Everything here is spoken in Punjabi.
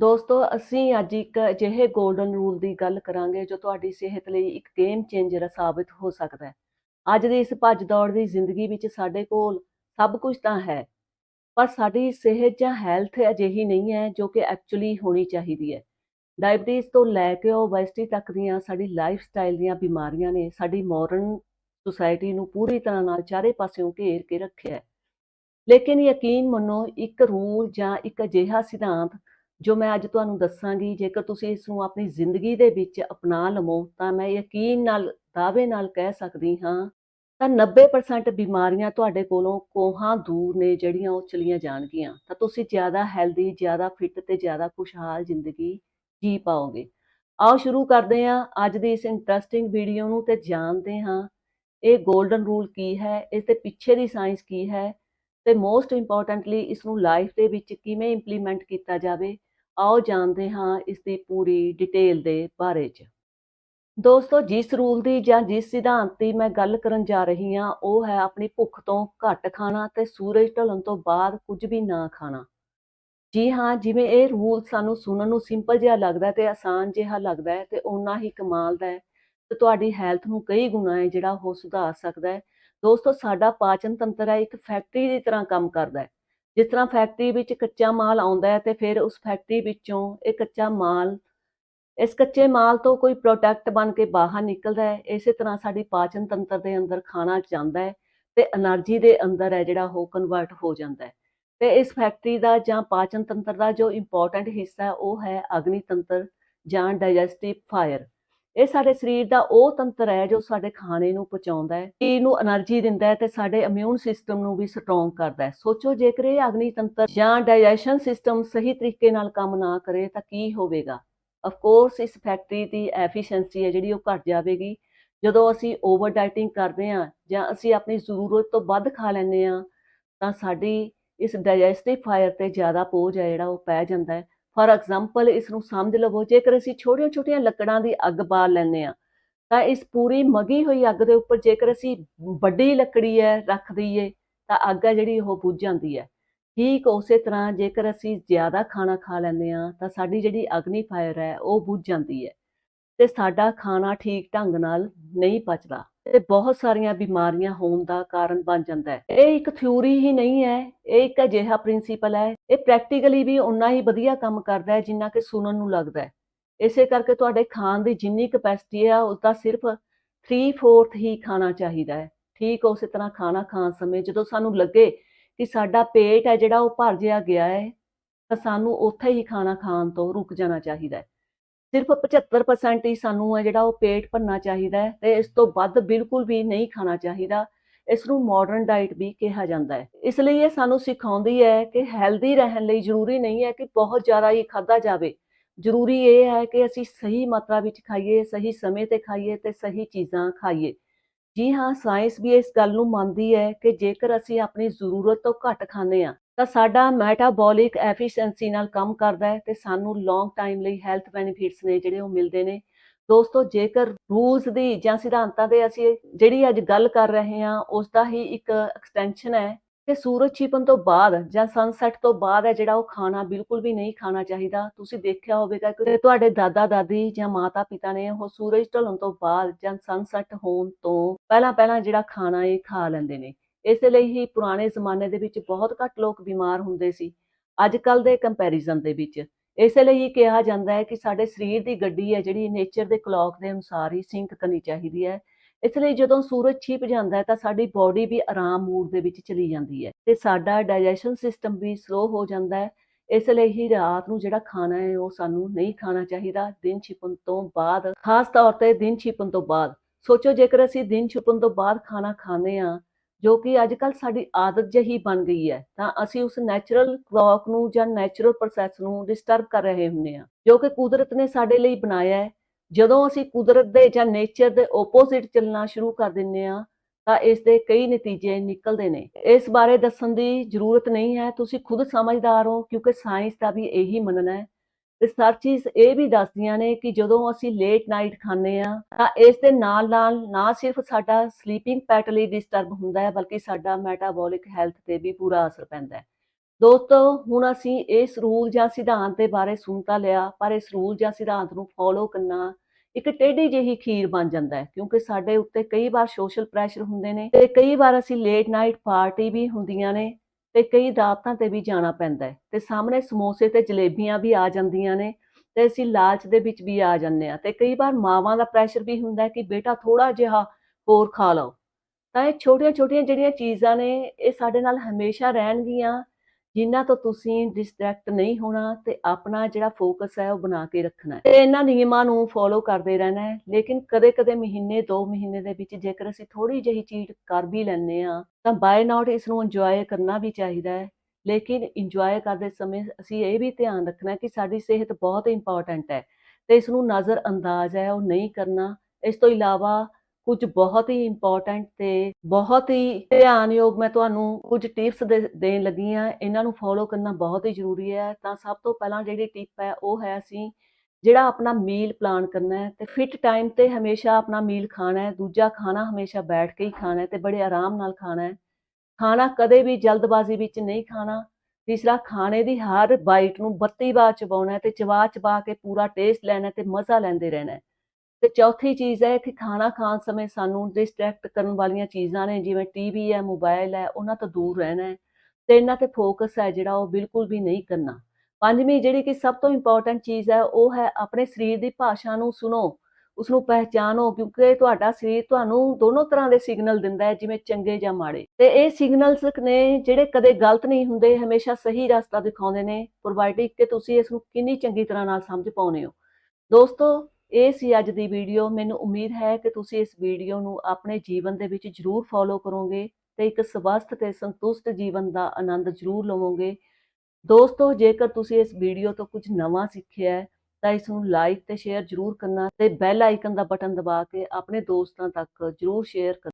ਦੋਸਤੋ, ਅਸੀਂ ਅੱਜ ਇੱਕ ਅਜਿਹੇ 골ਡਨ ਰੂਲ ਦੀ ਗੱਲ ਕਰਾਂਗੇ ਜੋ ਤੁਹਾਡੀ ਸਿਹਤ ਲਈ ਇੱਕ ਗੇਮ ਚੇਂਜਰ ਸਾਬਿਤ ਹੋ ਸਕਦਾ ਹੈ। ਅੱਜ ਦੀ ਇਸ ਭੱਜ ਦੌੜ ਦੀ ਜ਼ਿੰਦਗੀ ਵਿੱਚ ਸਾਡੇ ਕੋਲ ਸਭ ਕੁਝ ਤਾਂ ਹੈ, ਪਰ ਸਾਡੀ ਸਿਹਤ ਜਾਂ ਹੈਲਥ ਅਜਿਹੀ ਨਹੀਂ ਹੈ ਜੋ ਕਿ ਐਕਚੁਅਲੀ ਹੋਣੀ ਚਾਹੀਦੀ ਹੈ। ਡਾਇਬੀਟੀਜ਼ ਤੋਂ ਲੈ ਕੇ ਓਬੈਸਿਟੀ ਤੱਕ ਦੀਆਂ ਸਾਡੀ ਲਾਈਫ ਸਟਾਈਲ ਦੀਆਂ ਬਿਮਾਰੀਆਂ ਨੇ ਸਾਡੀ ਮਾਡਰਨ ਸੁਸਾਇਟੀ ਨੂੰ ਪੂਰੀ ਤਰ੍ਹਾਂ ਨਾਲ ਚਾਰੇ ਪਾਸਿਓਂ ਘੇਰ ਕੇ ਰੱਖਿਆ ਹੈ। ਲੇਕਿਨ ਯਕੀਨ ਮੰਨੋ, ਇੱਕ ਰੂਲ ਜਾਂ ਇੱਕ ਅਜਿਹਾ ਸਿਧਾਂਤ ਜੋ ਮੈਂ ਅੱਜ ਤੁਹਾਨੂੰ ਦੱਸਾਂਗੀ, ਜੇਕਰ ਤੁਸੀਂ ਇਸ ਨੂੰ ਆਪਣੀ ਜ਼ਿੰਦਗੀ ਦੇ ਵਿੱਚ ਅਪਣਾ ਲਵੋ, ਤਾਂ ਮੈਂ ਯਕੀਨ ਨਾਲ, ਦਾਅਵੇ ਨਾਲ ਕਹਿ ਸਕਦੀ ਹਾਂ, ਤਾਂ 90% ਬਿਮਾਰੀਆਂ ਤੁਹਾਡੇ ਕੋਲੋਂ ਕੋਹਾਂ ਦੂਰ ਨੇ, ਜਿਹੜੀਆਂ ਉਹ ਚਲੀਆਂ ਜਾਣਗੀਆਂ। ਤਾਂ ਤੁਸੀਂ ਜ਼ਿਆਦਾ ਹੈਲਦੀ, ਜ਼ਿਆਦਾ ਫਿੱਟ ਤੇ ਜ਼ਿਆਦਾ ਖੁਸ਼ਹਾਲ ਜ਼ਿੰਦਗੀ ਜੀ ਪਾਓਗੇ। ਆਓ ਸ਼ੁਰੂ ਕਰਦੇ ਹਾਂ। ਅੱਜ ਦੀ ਇਸ ਇੰਟਰਸਟਿੰਗ ਵੀਡੀਓ ਨੂੰ ਤੇ ਜਾਣਦੇ ਹਾਂ, ਇਹ 골ਡਨ ਰੂਲ ਕੀ ਹੈ, ਇਸ ਦੇ ਪਿੱਛੇ ਦੀ ਸਾਇੰਸ ਕੀ ਹੈ, ਤੇ ਮੋਸਟ ਇੰਪੋਰਟੈਂਟਲੀ ਇਸ ਨੂੰ ਲਾਈਫ ਦੇ ਵਿੱਚ ਕਿਵੇਂ ਇੰਪਲੀਮੈਂਟ ਕੀਤਾ ਜਾਵੇ ਆਓ ਜਾਣਦੇ ਹਾਂ ਇਸ ਦੀ ਪੂਰੀ ਡਿਟੇਲ ਦੇ ਬਾਰੇ 'ਚ। ਦੋਸਤੋ, ਜਿਸ ਰੂਲ ਦੀ ਜਾਂ ਜਿਸ ਸਿਧਾਂਤ ਦੀ ਮੈਂ ਗੱਲ ਕਰਨ ਜਾ ਰਹੀ ਹਾਂ, ਉਹ ਹੈ ਆਪਣੀ ਭੁੱਖ ਤੋਂ ਘੱਟ ਖਾਣਾ ਤੇ ਸੂਰਜ ਢਲਣ ਤੋਂ ਬਾਅਦ ਕੁਝ ਵੀ ਨਾ ਖਾਣਾ। ਜੀ ਹਾਂ, ਜਿਵੇਂ ਇਹ ਰੂਲ ਸਾਨੂੰ ਸੁਣਨ ਨੂੰ ਸਿੰਪਲ ਜਿਹਾ ਲੱਗਦਾ ਹੈ ਤੇ ਆਸਾਨ ਜਿਹਾ ਲੱਗਦਾ ਹੈ ਤੇ ਓਨਾ ਹੀ ਕਮਾਲ ਦਾ ਹੈ ਤੇ ਤੁਹਾਡੀ ਹੈਲਥ ਨੂੰ ਕਈ ਗੁਣਾ ਹੈ ਜਿਹੜਾ ਉਹ ਸੁਧਾਰ ਸਕਦਾ ਹੈ। ਦੋਸਤੋ, ਸਾਡਾ ਪਾਚਨ ਤੰਤਰ ਹੈ, ਇੱਕ ਫੈਕਟਰੀ ਦੀ ਤਰ੍ਹਾਂ ਕੰਮ ਕਰਦਾ ਹੈ। ਜਿਸ ਤਰ੍ਹਾਂ ਫੈਕਟਰੀ ਵਿੱਚ ਕੱਚਾ ਮਾਲ ਆਉਂਦਾ ਹੈ ਤੇ ਫਿਰ ਉਸ ਫੈਕਟਰੀ ਵਿੱਚੋਂ ਇਹ ਕੱਚਾ ਮਾਲ, ਇਸ ਕੱਚੇ ਮਾਲ ਤੋਂ ਕੋਈ ਪ੍ਰੋਡਕਟ ਬਣ ਕੇ ਬਾਹਰ ਨਿਕਲਦਾ ਹੈ, ਇਸੇ ਤਰ੍ਹਾਂ ਸਾਡੀ ਪਾਚਨ ਤੰਤਰ ਦੇ ਅੰਦਰ ਖਾਣਾ ਜਾਂਦਾ ਹੈ ਤੇ એનર્ਜੀ ਦੇ ਅੰਦਰ ਹੈ ਜਿਹੜਾ ਉਹ ਕਨਵਰਟ ਹੋ ਜਾਂਦਾ ਹੈ। ਤੇ ਇਸ ਫੈਕਟਰੀ ਦਾ ਜਾਂ ਪਾਚਨ ਤੰਤਰ ਦਾ ਜੋ ਇੰਪੋਰਟੈਂਟ ਹਿੱਸਾ ਉਹ ਹੈ ਅਗਨੀ ਤੰਤਰ ਜਾਂ ਡਾਈਜੈਸਟਿਵ ਫਾਇਰ ਇਹ ਸਾਡੇ ਸਰੀਰ ਦਾ ਉਹ ਤੰਤਰ ਹੈ ਜੋ ਸਾਡੇ ਖਾਣੇ ਨੂੰ ਪਚਾਉਂਦਾ ਹੈ ਇਹ ਨੂੰ એનર્ਜੀ ਦਿੰਦਾ ਹੈ ਤੇ ਸਾਡੇ ਇਮਿਊਨ ਸਿਸਟਮ ਨੂੰ ਵੀ ਸਟਰੋਂਗ ਕਰਦਾ ਹੈ। ਸੋਚੋ ਜੇਕਰ ਇਹ ਅਗਨੀ ਤੰਤਰ ਜਾਂ ਡਾਈਜੈਸ਼ਨ ਸਿਸਟਮ ਸਹੀ ਤਰੀਕੇ ਨਾਲ ਕੰਮ ਨਾ ਕਰੇ ਤਾਂ ਕੀ ਹੋਵੇਗਾ? ਆਫ ਕੋਰਸ ਇਸ ਫੈਕਟਰੀ ਦੀ ਐਫੀਸ਼ੀਐਂਸੀ ਹੈ ਜਿਹੜੀ ਉਹ ਘਟ ਜਾਵੇਗੀ। ਜਦੋਂ ਅਸੀਂ ਓਵਰ ਡਾਈਟਿੰਗ ਕਰਦੇ ਹਾਂ ਜਾਂ ਅਸੀਂ ਆਪਣੀ ਜ਼ਰੂਰਤ ਤੋਂ ਵੱਧ ਖਾ ਲੈਂਦੇ ਹਾਂ ਤਾਂ ਸਾਡੀ ਇਸ ਡਾਈਜੈਸਟਿਵ ਫਾਇਰ ਤੇ ਜ਼ਿਆਦਾ ਪੋਝ ਹੈ ਜਿਹੜਾ ਉਹ ਪੈ ਜਾਂਦਾ ਹੈ। ਫਾਰ ਐਗਜ਼ਾਮਪਲ ਇਸ ਨੂੰ ਸਮਝ ਲਵੋ, ਜੇਕਰ ਅਸੀਂ ਛੋਟੀਆਂ-ਛੋਟੀਆਂ ਲੱਕੜਾਂ ਦੀ ਅੱਗ ਬਾਲ ਲੈਂਦੇ ਆ ਤਾਂ ਇਸ ਪੂਰੀ ਮਗੀ ਹੋਈ ਅੱਗ ਦੇ ਉੱਪਰ ਜੇਕਰ ਅਸੀਂ ਵੱਡੀ ਲੱਕੜੀ ਹੈ, ਰੱਖ ਦਈਏ, ਤਾਂ ਅੱਗ ਹੈ ਜਿਹੜੀ ਉਹ ਬੁੱਝ ਜਾਂਦੀ ਹੈ। ਠੀਕ ਉਸੇ ਤਰ੍ਹਾਂ ਜੇਕਰ ਅਸੀਂ ਜ਼ਿਆਦਾ ਖਾਣਾ ਖਾ ਲੈਂਦੇ ਆ ਤਾਂ ਸਾਡੀ ਜਿਹੜੀ ਅਗਨੀ ਫਾਇਰ ਹੈ, ਉਹ ਬੁੱਝ ਜਾਂਦੀ ਹੈ ਤੇ ਸਾਡਾ ਖਾਣਾ ਠੀਕ ਢੰਗ ਨਾਲ ਨਹੀਂ ਪਚਦਾ। ਤੇ ਬਹੁਤ ਸਾਰੀਆਂ ਬਿਮਾਰੀਆਂ ਹੋਣ ਦਾ ਕਾਰਨ ਬਣ ਜਾਂਦਾ ਹੈ। ਇਹ ਇੱਕ ਥਿਊਰੀ ਹੀ ਨਹੀਂ ਹੈ, ਇਹ ਇੱਕ ਅਜਿਹਾ ਪ੍ਰਿੰਸੀਪਲ ਹੈ। ਇਹ ਪ੍ਰੈਕਟੀਕਲੀ ਵੀ ਉਨਾ ਹੀ ਵਧੀਆ ਕੰਮ ਕਰਦਾ ਹੈ ਜਿੰਨਾ ਕਿ ਸੁਣਨ ਨੂੰ ਲੱਗਦਾ ਹੈ। ਇਸੇ ਕਰਕੇ ਤੁਹਾਡੇ ਖਾਣ ਦੀ ਜਿੰਨੀ ਕਪੈਸਿਟੀ ਹੈ ਉਸ ਦਾ ਸਿਰਫ 3/4 ਹੀ ਖਾਣਾ ਚਾਹੀਦਾ ਹੈ। ਠੀਕ ਉਸੇ ਤਰ੍ਹਾਂ ਖਾਣਾ ਖਾਣ ਸਮੇਂ ਜਦੋਂ ਸਾਨੂੰ ਲੱਗੇ ਕਿ ਸਾਡਾ ਪੇਟ ਹੈ ਜਿਹੜਾ ਉਹ ਭਰ ਜਿਆ ਗਿਆ ਹੈ, ਤਾਂ ਸਾਨੂੰ ਉੱਥੇ ਹੀ ਖਾਣਾ ਖਾਣ ਤੋਂ ਰੁਕ ਜਾਣਾ ਚਾਹੀਦਾ ਹੈ। ਸਿਰਫ 75% ਹੀ ਸਾਨੂੰ ਹੈ ਜਿਹੜਾ ਉਹ ਪੇਟ ਭਰਨਾ ਚਾਹੀਦਾ ਹੈ ਤੇ ਇਸ ਤੋਂ ਵੱਧ ਬਿਲਕੁਲ ਵੀ ਨਹੀਂ ਖਾਣਾ ਚਾਹੀਦਾ। ਇਸ ਨੂੰ ਮਾਡਰਨ ਡਾਈਟ ਵੀ ਕਿਹਾ ਜਾਂਦਾ ਹੈ। ਇਸ ਲਈ ਇਹ ਸਾਨੂੰ ਸਿਖਾਉਂਦੀ ਹੈ ਕਿ ਹੈਲਦੀ ਰਹਿਣ ਲਈ ਜ਼ਰੂਰੀ ਨਹੀਂ ਹੈ ਕਿ ਬਹੁਤ ਜ਼ਿਆਦਾ ਹੀ ਖਾਦਾ ਜਾਵੇ। ਜ਼ਰੂਰੀ ਇਹ ਹੈ ਕਿ ਅਸੀਂ ਸਹੀ ਮਾਤਰਾ ਵਿੱਚ ਖਾਈਏ, ਸਹੀ ਸਮੇਂ ਤੇ ਖਾਈਏ ਤੇ ਸਹੀ ਚੀਜ਼ਾਂ ਖਾਈਏ। ਜੀ ਹਾਂ ਸਾਇੰਸ ਵੀ ਇਸ ਗੱਲ ਨੂੰ ਮੰਨਦੀ ਹੈ ਕਿ ਜੇਕਰ ਅਸੀਂ ਆਪਣੀ ਜ਼ਰੂਰਤ ਤੋਂ ਘੱਟ ਖਾਂਦੇ ਆ ਤਾਂ ਸਾਡਾ ਮੈਟਾਬੋਲਿਕ ਐਫੀਸ਼ੀਐਂਸੀ ਨਾਲ ਕੰਮ ਕਰਦਾ ਹੈ ਤੇ ਸਾਨੂੰ ਲੌਂਗ ਟਾਈਮ ਲਈ ਹੈਲਥ ਬੈਨੀਫਿਟਸ ਨੇ ਜਿਹੜੇ ਉਹ ਮਿਲਦੇ ਨੇ। ਦੋਸਤੋ, ਜੇਕਰ ਰੂਲਸ ਦੀ ਜਾਂ ਸਿਧਾਂਤਾਂ ਦੇ ਅਸੀਂ ਜਿਹੜੀ ਅੱਜ ਗੱਲ ਕਰ ਰਹੇ ਹਾਂ, ਉਸ ਦਾ ਹੀ ਇੱਕ ਐਕਸਟੈਂਸ਼ਨ ਹੈ ਕਿ ਸੂਰਜ ਛਿਪਣ ਤੋਂ ਬਾਅਦ ਜਾਂ ਸਨਸੈਟ ਤੋਂ ਬਾਅਦ ਹੈ ਜਿਹੜਾ ਉਹ ਖਾਣਾ ਬਿਲਕੁਲ ਵੀ ਨਹੀਂ ਖਾਣਾ ਚਾਹੀਦਾ। ਤੁਸੀਂ ਦੇਖਿਆ ਹੋਵੇਗਾ ਕਿ ਤੁਹਾਡੇ ਦਾਦਾ ਦਾਦੀ ਜਾਂ ਮਾਤਾ ਪਿਤਾ ਨੇ ਉਹ ਸੂਰਜ ਢਲਣ ਤੋਂ ਬਾਅਦ ਜਾਂ ਸਨਸੈਟ ਹੋਣ ਤੋਂ ਪਹਿਲਾਂ ਪਹਿਲਾਂ ਜਿਹੜਾ ਖਾਣਾ ਇਹ ਖਾ ਲੈਂਦੇ ਨੇ। ਇਸ ਲਈ ਹੀ ਪੁਰਾਣੇ ਜ਼ਮਾਨੇ ਦੇ ਵਿੱਚ ਬਹੁਤ ਘੱਟ ਲੋਕ ਬਿਮਾਰ ਹੁੰਦੇ ਸੀ ਅੱਜ ਕੱਲ ਦੇ ਕੰਪੈਰੀਜ਼ਨ ਦੇ ਵਿੱਚ। ਇਸ ਲਈ ਹੀ ਕਿਹਾ ਜਾਂਦਾ ਹੈ ਕਿ ਸਾਡੇ ਸਰੀਰ ਦੀ ਗੱਡੀ ਹੈ, ਜਿਹੜੀ ਨੇਚਰ ਦੇ ਕਲੌਕ ਦੇ ਅਨੁਸਾਰ ਹੀ ਸਿੰਕ ਕਰਨੀ ਚਾਹੀਦੀ ਹੈ। ਇਸ ਲਈ ਜਦੋਂ ਸੂਰਜ ਛਿਪ ਜਾਂਦਾ ਹੈ ਤਾਂ ਸਾਡੀ ਬਾਡੀ ਵੀ ਆਰਾਮ ਮੂਡ ਦੇ ਵਿੱਚ ਚਲੀ ਜਾਂਦੀ ਹੈ ਤੇ ਸਾਡਾ ਡਾਈਜੈਸ਼ਨ ਸਿਸਟਮ ਵੀ ਸਲੋ ਹੋ ਜਾਂਦਾ ਹੈ। ਇਸ ਲਈ ਹੀ ਰਾਤ ਨੂੰ ਜਿਹੜਾ ਖਾਣਾ ਹੈ, ਉਹ ਸਾਨੂੰ ਨਹੀਂ ਖਾਣਾ ਚਾਹੀਦਾ, ਦਿਨ ਛਿਪਣ ਤੋਂ ਬਾਅਦ, ਖਾਸ ਤੌਰ ਤੇ ਦਿਨ ਛਿਪਣ ਤੋਂ ਬਾਅਦ। ਸੋਚੋ ਜੇਕਰ ਅਸੀਂ ਦਿਨ ਛਿਪਣ ਤੋਂ ਬਾਅਦ ਖਾਣਾ ਖਾਂਦੇ ਆ ਜੋ ਕਿ ਅੱਜ ਕੱਲ ਸਾਡੀ ਆਦਤ ਜਿਹੀ ਬਣ ਗਈ ਹੈ, ਤਾਂ ਅਸੀਂ ਉਸ ਨੈਚੁਰਲ ਕਲੌਕ ਨੂੰ ਜਾਂ ਨੈਚੁਰਲ ਪ੍ਰੋਸੈਸ ਨੂੰ ਡਿਸਟਰਬ ਕਰ ਰਹੇ ਹੁੰਦੇ ਆ ਜੋ ਕਿ ਕੁਦਰਤ ਨੇ ਸਾਡੇ ਲਈ ਬਣਾਇਆ ਹੈ। ਜਦੋਂ ਅਸੀਂ ਕੁਦਰਤ ਦੇ ਜਾਂ ਨੇਚਰ ਦੇ ਆਪੋਜ਼ਿਟ ਚੱਲਣਾ ਸ਼ੁਰੂ ਕਰ ਦਿੰਨੇ ਆ ਤਾਂ ਇਸ ਦੇ ਕਈ ਨਤੀਜੇ ਨਿਕਲਦੇ ਨੇ। ਇਸ ਬਾਰੇ ਦੱਸਣ ਦੀ ਜ਼ਰੂਰਤ ਨਹੀਂ ਹੈ, ਤੁਸੀਂ ਖੁਦ ਸਮਝਦਾਰ ਹੋ, ਕਿਉਂਕਿ ਸਾਇੰਸ ਦਾ ਵੀ ਇਹੀ ਮੰਨਣਾ ਹੈ। ਰਿਸਰਚਿਸ ਇਹ ਵੀ ਦੱਸਦੀਆਂ ਨੇ ਕਿ ਜਦੋਂ ਅਸੀਂ ਲੇਟ ਨਾਈਟ ਖਾਂਦੇ ਆ ਤਾਂ ਇਸ ਦੇ ਨਾਲ ਨਾਲ ਨਾ ਸਿਰਫ ਸਾਡਾ ਸਲੀਪਿੰਗ ਪੈਟਰਨ ਲਈ ਡਿਸਟਰਬ ਹੁੰਦਾ ਹੈ, ਬਲਕਿ ਸਾਡਾ ਮੈਟਾਬੋਲਿਕ ਹੈਲਥ ਤੇ ਵੀ ਪੂਰਾ ਅਸਰ ਪੈਂਦਾ ਹੈ। ਦੋਸਤੋ, ਹੁਣ ਅਸੀਂ ਇਸ ਰੂਲ ਜਾਂ ਸਿਧਾਂਤ ਦੇ ਬਾਰੇ ਸੁਣ ਤਾਂ ਲਿਆ, ਪਰ ਇਸ ਰੂਲ ਜਾਂ ਸਿਧਾਂਤ ਨੂੰ ਫੋਲੋ ਕਰਨਾ ਇੱਕ ਟੇਢੀ ਜਿਹੀ ਖੀਰ ਬਣ ਜਾਂਦਾ ਹੈ, ਕਿਉਂਕਿ ਸਾਡੇ ਉੱਤੇ ਕਈ ਵਾਰ ਸੋਸ਼ਲ ਪ੍ਰੈਸ਼ਰ ਹੁੰਦੇ ਨੇ ਤੇ ਕਈ ਵਾਰ ਅਸੀਂ ਲੇਟ ਨਾਈਟ ਪਾਰਟੀ ਵੀ ਹੁੰਦੀਆਂ ਨੇ ਤੇ ਕਈ ਦਾਵਤਾਂ ਤੇ ਵੀ ਜਾਣਾ ਪੈਂਦਾ ਹੈ ਤੇ ਸਾਹਮਣੇ ਸਮੋਸੇ ਤੇ ਜਲੇਬੀਆਂ ਵੀ ਆ ਜਾਂਦੀਆਂ ਨੇ ਤੇ ਅਸੀਂ ਲਾਲਚ ਦੇ ਵਿੱਚ ਵੀ ਆ ਜਾਂਦੇ ਆ ਤੇ ਕਈ ਵਾਰ ਮਾਵਾਂ ਦਾ ਪ੍ਰੈਸ਼ਰ ਵੀ ਹੁੰਦਾ ਕਿ ਬੇਟਾ ਥੋੜਾ ਜਿਹਾ ਹੋਰ ਖਾ ਲਓ। ਤਾਂ ਇਹ ਛੋਟੀਆਂ ਛੋਟੀਆਂ ਜਿਹੜੀਆਂ ਚੀਜ਼ਾਂ ਨੇ, ਇਹ ਸਾਡੇ ਨਾਲ ਹਮੇਸ਼ਾ ਰਹਿਣਗੀਆਂ ਜਿਨ੍ਹਾਂ ਤੋਂ ਤੁਸੀਂ ਡਿਸਟਰੈਕਟ ਨਹੀਂ ਹੋਣਾ ਤੇ ਆਪਣਾ ਜਿਹੜਾ ਫੋਕਸ ਹੈ ਉਹ ਬਣਾ ਕੇ ਰੱਖਣਾ ਹੈ। ਤੇ ਇਹਨਾਂ ਨਿਯਮਾਂ ਨੂੰ ਫੋਲੋ ਕਰਦੇ ਰਹਿਣਾ ਹੈ, ਲੇਕਿਨ ਕਦੇ-ਕਦੇ ਮਹੀਨੇ 2 ਮਹੀਨੇ ਦੇ ਵਿੱਚ ਜੇਕਰ ਅਸੀਂ ਥੋੜੀ ਜਿਹੀ ਚੀਜ਼ ਕਰ ਵੀ ਲੈਂਦੇ ਆ ਤਾਂ ਬਾਏ ਨਾਟ ਇਸ ਨੂੰ ਇੰਜੋਏ ਕਰਨਾ ਵੀ ਚਾਹੀਦਾ ਹੈ। ਲੇਕਿਨ ਇੰਜੋਏ ਕਰਦੇ ਸਮੇਂ ਅਸੀਂ ਇਹ ਵੀ ਧਿਆਨ ਰੱਖਣਾ ਕਿ ਸਾਡੀ ਸਿਹਤ ਬਹੁਤ ਇੰਪੋਰਟੈਂਟ ਹੈ ਤੇ ਇਸ ਨੂੰ ਨਜ਼ਰ ਅੰਦਾਜ਼ ਹੈ, ਉਹ ਨਹੀਂ ਕਰਨਾ। ਇਸ ਤੋਂ ਇਲਾਵਾ ਕੁਝ ਬਹੁਤ ਹੀ ਇੰਪੋਰਟੈਂਟ ਤੇ ਬਹੁਤ ਹੀ ਧਿਆਨਯੋਗ ਮੈਂ ਤੁਹਾਨੂੰ ਕੁਝ ਟਿਪਸ ਦੇਣ ਲੱਗੀ ਆ ਇਹਨਾਂ ਨੂੰ ਫੋਲੋ ਕਰਨਾ ਬਹੁਤ ਹੀ ਜ਼ਰੂਰੀ ਹੈ। ਤਾਂ ਸਭ ਤੋਂ ਪਹਿਲਾਂ ਜਿਹੜੀ ਟਿਪ ਹੈ, ਉਹ ਹੈ ਅਸੀਂ ਜਿਹੜਾ ਆਪਣਾ ਮੀਲ ਪਲਾਨ ਕਰਨਾ ਹੈ ਤੇ ਫਿਟ ਟਾਈਮ ਤੇ ਹਮੇਸ਼ਾ ਆਪਣਾ ਮੀਲ ਖਾਣਾ ਹੈ। ਦੂਜਾ ਖਾਣਾ ਹਮੇਸ਼ਾ ਬੈਠ ਕੇ ਹੀ ਖਾਣਾ ਹੈ ਤੇ ਬੜੇ ਆਰਾਮ ਨਾਲ ਖਾਣਾ ਹੈ। ਖਾਣਾ ਕਦੇ ਵੀ ਜਲਦਬਾਜ਼ੀ ਵਿੱਚ ਨਹੀਂ ਖਾਣਾ। ਤੀਸਰਾ, ਖਾਣੇ ਦੀ ਹਰ ਬਾਈਟ ਨੂੰ 32 ਵਾਰ ਚਬਾਉਣਾ ਹੈ ਤੇ ਚਬਾ ਚਬਾ ਕੇ ਪੂਰਾ ਟੇਸਟ ਲੈਣਾ ਹੈ ਤੇ ਮਜ਼ਾ ਲੈਂਦੇ ਰਹਿਣਾ ਹੈ। ਤੇ ਚੌਥੀ ਚੀਜ਼ ਹੈ ਕਿ ਖਾਣਾ ਖਾਣ ਸਮੇਂ ਸਾਨੂੰ ਡਿਸਟਰੈਕਟ ਕਰਨ ਵਾਲੀਆਂ ਚੀਜ਼ਾਂ ਨੇ, ਜਿਵੇਂ ਟੀਵੀ ਹੈ ਮੋਬਾਈਲ ਹੈ, ਉਹਨਾਂ ਤੋਂ ਦੂਰ ਰਹਿਣਾ ਹੈ ਤੇ ਇਹਨਾਂ ਤੇ ਫੋਕਸ ਹੈ ਜਿਹੜਾ ਉਹ ਬਿਲਕੁਲ ਵੀ ਨਹੀਂ ਕਰਨਾ। ਪੰਜਵੀਂ ਜਿਹੜੀ ਕਿ ਸਭ ਤੋਂ ਇੰਪੋਰਟੈਂਟ ਚੀਜ਼ ਹੈ, ਉਹ ਹੈ ਆਪਣੇ ਸਰੀਰ ਦੀ ਭਾਸ਼ਾ ਨੂੰ ਸੁਣੋ ਉਸ ਨੂੰ ਪਹਿਚਾਨੋ ਕਿਉਂਕਿ ਤੁਹਾਡਾ ਸਰੀਰ ਤੁਹਾਨੂੰ ਦੋਨੋਂ ਤਰ੍ਹਾਂ ਦੇ ਸਿਗਨਲ ਦਿੰਦਾ ਹੈ, ਜਿਵੇਂ ਚੰਗੇ ਜਾਂ ਮਾੜੇ। ਤੇ ਇਹ ਸਿਗਨਲਸ ਨੇ ਜਿਹੜੇ ਕਦੇ ਗਲਤ ਨਹੀਂ ਹੁੰਦੇ, ਹਮੇਸ਼ਾ ਸਹੀ ਰਸਤਾ ਦਿਖਾਉਂਦੇ ਨੇ ਪ੍ਰੋਵਾਈਡਿੰਗ ਕਿ ਤੁਸੀਂ ਇਸ ਨੂੰ ਕਿੰਨੀ ਚੰਗੀ ਤਰ੍ਹਾਂ ਨਾਲ ਸਮਝ ਪਾਉਂਦੇ ਹੋ। ਦੋਸਤੋ ਇਹ ਸੀ ਅੱਜ ਦੀ ਵੀਡੀਓ। ਮੈਨੂੰ ਉਮੀਦ ਹੈ ਕਿ ਤੁਸੀਂ ਇਸ ਵੀਡੀਓ ਨੂੰ ਆਪਣੇ ਜੀਵਨ ਦੇ ਵਿੱਚ ਜ਼ਰੂਰ ਫੋਲੋ ਕਰੋਗੇ ਤੇ ਇੱਕ ਸਵਸਥ ਤੇ ਸੰਤੁਸ਼ਟ ਜੀਵਨ ਦਾ ਆਨੰਦ ਜ਼ਰੂਰ ਲਵੋਗੇ। ਦੋਸਤੋ, ਜੇਕਰ ਤੁਸੀਂ ਇਸ ਵੀਡੀਓ ਤੋਂ ਕੁਝ ਨਵਾਂ ਸਿੱਖਿਆ ਹੈ, ਤਾਂ ਇਸ ਨੂੰ ਲਾਈਕ ਤੇ ਸ਼ੇਅਰ ਜ਼ਰੂਰ ਕਰਨਾ ਤੇ ਬੈਲ ਆਈਕਨ ਦਾ ਬਟਨ ਦਬਾ ਕੇ ਆਪਣੇ ਦੋਸਤਾਂ ਤੱਕ ਜ਼ਰੂਰ ਸ਼ੇਅਰ ਕਰਨਾ।